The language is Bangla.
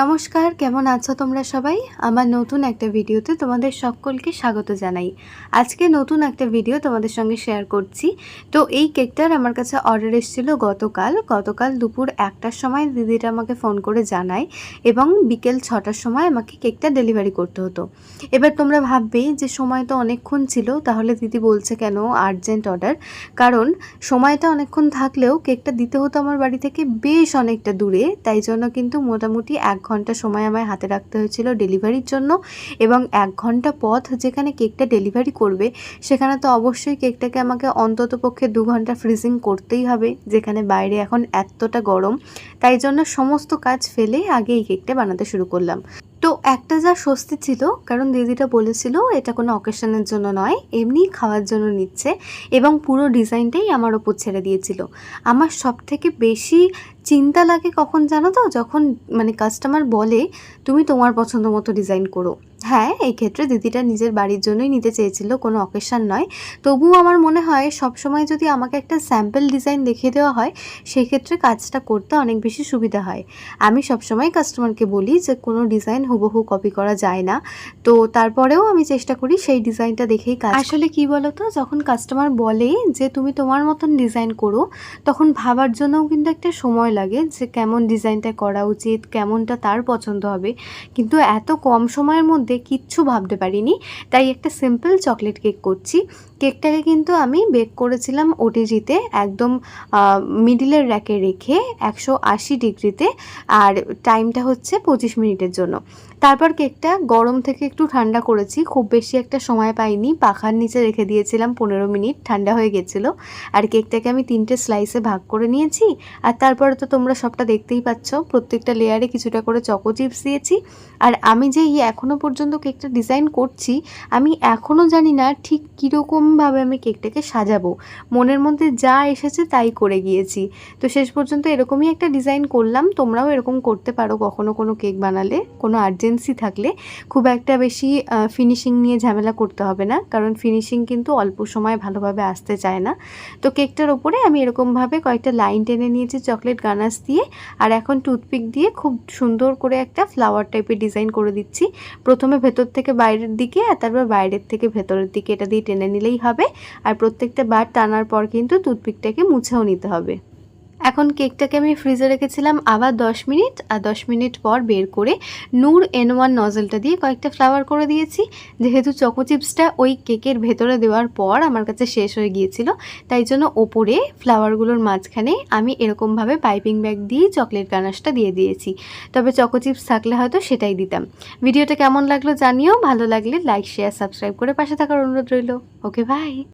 নমস্কার, কেমন আছো তোমরা সবাই? আমার নতুন একটা ভিডিওতে তোমাদের সকলকে স্বাগত জানাই। আজকে নতুন একটা ভিডিও তোমাদের সঙ্গে শেয়ার করছি। তো এই কেকটার আমার কাছে অর্ডার এসেছিল গতকাল। গতকাল দুপুর একটার সময় দিদিটা আমাকে ফোন করে জানায় এবং বিকেল ছটার সময় আমাকে কেকটা ডেলিভারি করতে হতো। এবার তোমরা ভাববে যে সময় তো অনেকক্ষণ ছিল, তাহলে দিদি বলছে কেন আর্জেন্ট অর্ডার কারণ সময়টা অনেকক্ষণ থাকলেও কেকটা দিতে হতো আমার বাড়ি থেকে বেশ অনেকটা দূরে, তাই জন্য কিন্তু মোটামুটি এক ঘণ্টা সময় আমায় হাতে রাখতে হয়েছিল ডেলিভারির জন্য এবং এক ঘণ্টা পথ যেখানে কেকটা ডেলিভারি করবে, সেখানে তো অবশ্যই কেকটাকে আমাকে অন্তত পক্ষে দু ঘণ্টা ফ্রিজিং করতেই হবে, যেখানে বাইরে এখন এতটা গরম। তাই জন্য সমস্ত কাজ ফেলে আগে এই কেকটা বানাতে শুরু করলাম। একটা যা স্বস্তি ছিল, কারণ দিদিটা বলেছিল এটা কোনো অকেশনের জন্য নয়, এমনি খাওয়ার জন্য নিচ্ছে এবং পুরো ডিজাইনটাই আমার ওপর ছেড়ে দিয়েছিল। আমার সব থেকে বেশি চিন্তা লাগে কখন জানো তো? যখন মানে কাস্টমার বলে, তুমি তোমার পছন্দ মতো ডিজাইন করো। হ্যাঁ এই ক্ষেত্রে দিদিটা নিজের বাড়ির জন্যই নিতে চেয়েছিল, কোনো অকেশান নয়। তবুও আমার মনে হয় সবসময় যদি আমাকে একটা স্যাম্পল ডিজাইন দেখিয়ে দেওয়া হয় সেই ক্ষেত্রে কাজটা করতে অনেক বেশি সুবিধা হয়। আমি সবসময় কাস্টমারকে বলি যে, কোনো ডিজাইন হুবহু কপি করা যায় না। তো তারপরেও আমি চেষ্টা করি সেই ডিজাইনটা দেখেই কাজ আসলে কি বলো তো যখন কাস্টমার বলে যে, তুমি তোমার মতন ডিজাইন করো, তখন ভাবার জন্যও কিন্তু একটা সময় লাগে যে, কেমন ডিজাইনটা করা উচিত, কেমনটা তার পছন্দ হবে। কিন্তু এত কম সময়ের মধ্যে কিচ্ছু ভাবতে পারিনি। তাই একটা সিম্পল চকলেট কেক করছি। কেকটাকে কিন্তু আমি বেক করেছিলাম ওটিজিতে একদম মিডিলের র্যাকে রেখে একশো আশি ডিগ্রিতে আর টাইমটা হচ্ছে পঁচিশ মিনিটের জন্য। তারপর কেকটা গরম থেকে একটু ঠান্ডা করেছি। খুব বেশি একটা সময় পাইনি। পাখার নিচে রেখে দিয়েছিলাম পনেরো মিনিট। ঠান্ডা হয়ে গেছিল। আর কেকটাকে আমি তিনটে স্লাইসে ভাগ করে নিয়েছি। আর তারপরে তো তোমরা সবটা দেখতেই পাচ্ছ। প্রত্যেকটা লেয়ারে কিছুটা করে চকো চিপস দিয়েছি। আর আমি যে এখনও পর্যন্ত কেকটা ডিজাইন করছি, আমি এখনও জানি না ঠিক কীরকমভাবে আমি কেকটাকে সাজাবো। মনের মধ্যে যা এসেছে তাই করে গিয়েছি। তো শেষ পর্যন্ত এরকমই একটা ডিজাইন করলাম, তোমরাও এরকম করতে পারো কখনো কোনো কেক বানালে, কোনো আর্জেন্সি থাকলে। খুব একটা বেশি ফিনিশিং নিয়ে ঝামেলা করতে হবে না, কারণ ফিনিশিং কিন্তু অল্প সময় ভালোভাবে আসতে চায় না। তো কেকটার ওপরে আমি এরকমভাবে কয়েকটা লাইন টেনে নিয়েছি চকলেট গানাস দিয়ে, আর এখন টুথপিক দিয়ে খুব সুন্দর করে একটা ফ্লাওয়ার টাইপের ডিজাইন করে দিচ্ছি। প্রথমে ভেতর থেকে বাইরের দিকে আর তারপর বাইরের থেকে ভেতরের দিকে এটা দিয়ে টেনে নিলেই হবে। আর প্রত্যেকটা বার টানার পর কিন্তু টুথপিকটাকে মুছেও নিতে হবে। এখন কেকটাকে আমি ফ্রিজে রেখেছিলাম আবার 10 মিনিট, আর 10 মিনিট পর বের করে নূর এন ওয়ান নজলটা দিয়ে কয়েকটা ফ্লাওয়ার করে দিয়েছি। যেহেতু চকো চিপসটা ওই কেকের ভেতরে দেওয়ার পর আমার কাছে শেষ হয়ে গিয়েছিল, তাই জন্য ওপরে ফ্লাওয়ারগুলোর মাঝখানে আমি এরকমভাবে পাইপিং ব্যাগ দিয়ে চকলেট গানাশটা দিয়ে দিয়েছি। তবে চকো চিপস থাকলে হয়তো সেটাই দিতাম। ভিডিওটা কেমন লাগল জানিও, ভালো লাগলে লাইক শেয়ার সাবস্ক্রাইব করে পাশে থাকার অনুরোধ রইল। Okay bye